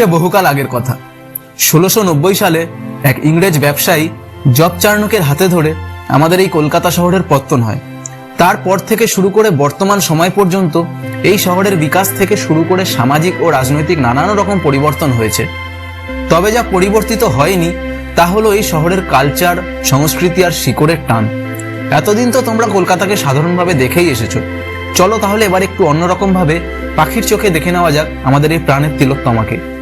সে বহুকাল আগের কথা। ষোলোশো সালে এক ইংরেজ ব্যবসায়ী জব চার্নকের হাতে ধরে আমাদের এই কলকাতা শহরের পত্তন হয়। তারপর থেকে শুরু করে বর্তমান সময় পর্যন্ত এই শহরের বিকাশ থেকে শুরু করে সামাজিক ও রাজনৈতিক নানান রকম পরিবর্তন হয়েছে। তবে যা পরিবর্তিত হয়নি, তা হলো এই শহরের কালচার, সংস্কৃতি আর শিকড়ের টান। এতদিন তো তোমরা কলকাতাকে সাধারণভাবে দেখেই এসেছ। চলো তাহলে এবার একটু অন্যরকম ভাবে পাখির চোখে দেখে নেওয়া যাক আমাদের এই প্রাণের তিলোত্তমাকে।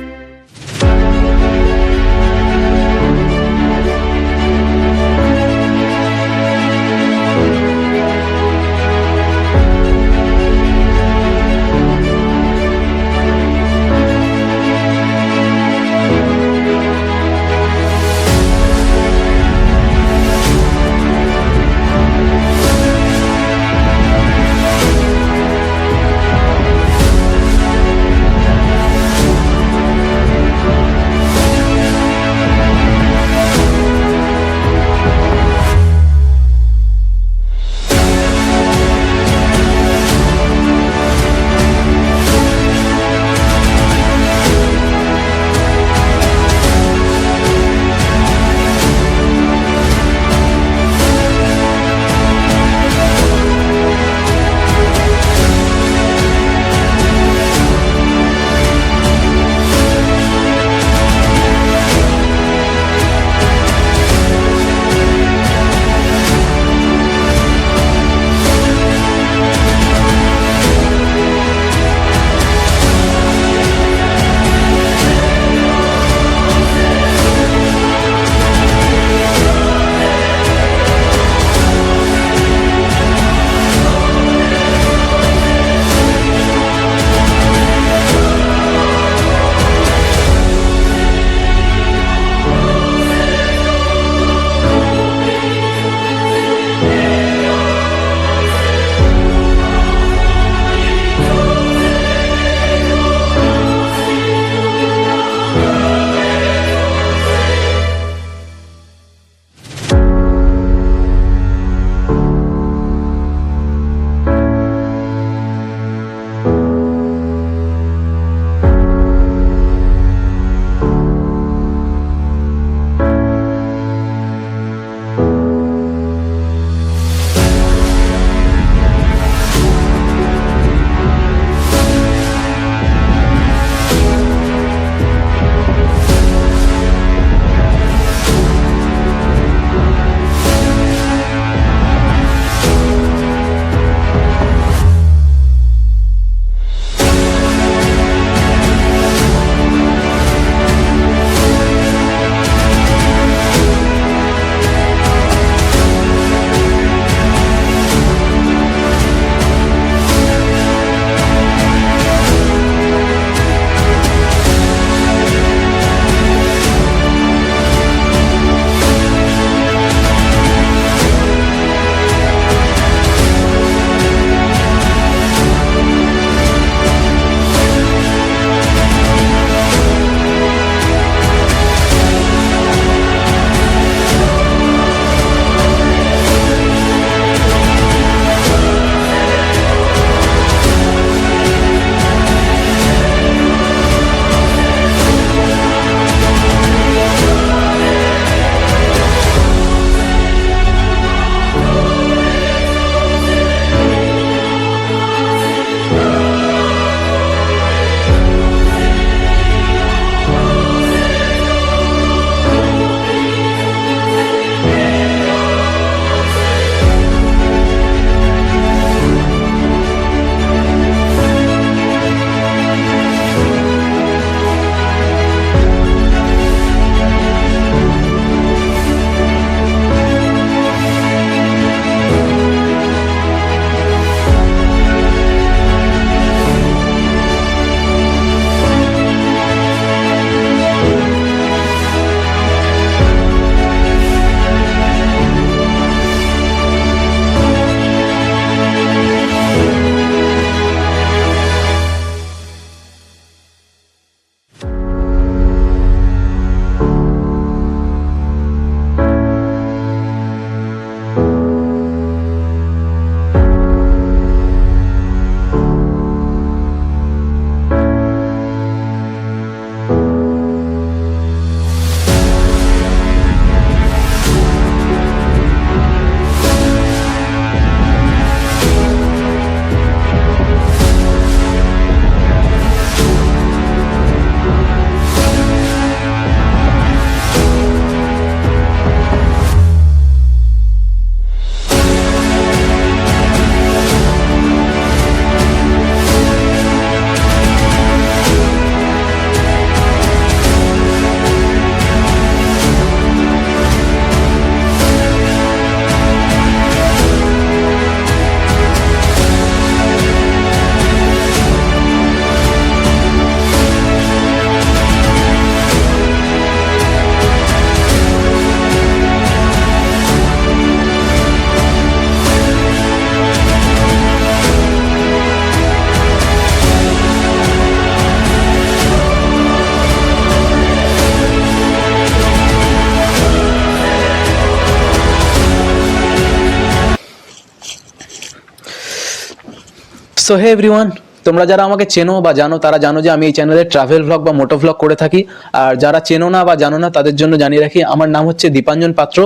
সো হে এভরিওয়ান তোমরা যারা আমাকে চেনো বা জানো, তারা জানো যে আমি এই চ্যানেলে ট্রাভেল ভ্লগ বা মোটো ভ্লগ করে থাকি। আর যারা চেনো না বা জানো না, তাদের জন্য জানিয়ে রাখি, আমার নাম হচ্ছে দীপাঞ্জন পাত্র।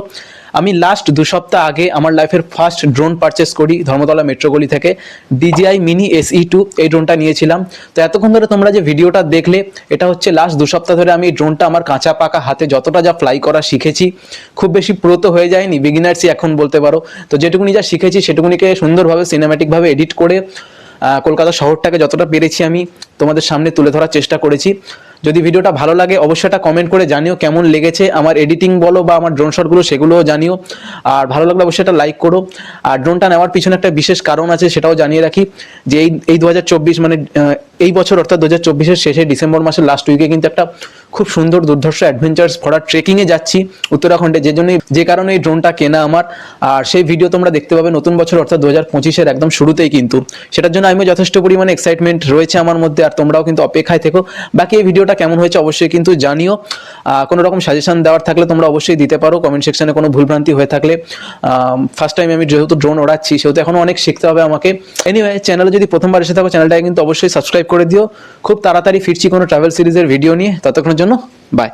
আমি লাস্ট দু সপ্তাহ আগে আমার লাইফের ফার্স্ট ড্রোন পারচেস করি ধর্মতলা মেট্রোগলি থেকে। ডিজিআই মিনি এসই টু এই ড্রোনটা নিয়েছিলাম। তো এতক্ষণ ধরে তোমরা যে ভিডিওটা দেখলে, এটা হচ্ছে লাস্ট দু সপ্তাহ ধরে আমি এই ড্রোনটা আমার কাঁচা পাকা হাতে যতটা যা ফ্লাই করা শিখেছি, খুব বেশি প্রো তো হয়ে যায়নি বিগিনার্সই এখন বলতে পারো। তো যেটুকুনি যা শিখেছি, সেটুকুনিকে সুন্দরভাবে সিনেম্যাটিকভাবে এডিট করে কলকাতা শহরটাকে যতটা পেরেছি আমি তোমাদের সামনে তুলে ধরার চেষ্টা করেছি। যদি ভিডিওটা ভালো লাগে, অবশ্যই একটা কমেন্ট করে জানিও কেমন লেগেছে। আমার এডিটিং বলো বা আমার ড্রোন শটগুলো সেগুলোও জানিও। আর ভালো লাগলে অবশ্যই একটা লাইক করো। আর ড্রোনটা নেওয়ার পিছনে একটা বিশেষ কারণ আছে, সেটাও জানিয়ে রাখি। যে এই এই দু হাজার চব্বিশ মানে এই বছর অর্থাৎ দু হাজার চব্বিশের শেষে ডিসেম্বর মাসের লাস্ট উইকে কিন্তু একটা খুব সুন্দর, দুর্ধর্ষ অ্যাডভেঞ্চার্স ভরা ট্রেকিংয়ে যাচ্ছি উত্তরাখণ্ডে। যে জন্যই, যে কারণে এই ড্রোনটা কেনা আমার। আর সেই ভিডিও তোমরা দেখতে পাবে নতুন বছর অর্থাৎ দু হাজার পঁচিশের একদম শুরুতেই কিন্তু। সেটার জন্য আমিও যথেষ্ট পরিমাণে এক্সাইটমেন্ট রয়েছে আমার মধ্যে। আর তোমরাও কিন্তু অপেক্ষায় থেকো। বাকি এই ভিডিওটা কেমন হয়েছে অবশ্যই কিন্তু জানিও। কোনো রকম সাজেশন দেওয়ার থাকলে তোমরা অবশ্যই দিতে পারো। কমেন্ট সেকশনে কোনো ভুলভ্রান্তি হয়ে থাকলে ফার্স্ট টাইম আমি যেহেতু ড্রোন ওড়াচ্ছি, সেহেতু এখনও অনেক শিখতে হবে আমাকে। এনিওয়ে চ্যানেলে যদি প্রথমবার এসে থাকো চ্যানেলটাকে কিন্তু অবশ্যই সাবস্ক্রাইব করে দিও। খুব তাড়াতাড়ি ফিরছি কোনো ট্রাভেল সিরিজের ভিডিও নিয়ে। ততক্ষণের জন্য বাই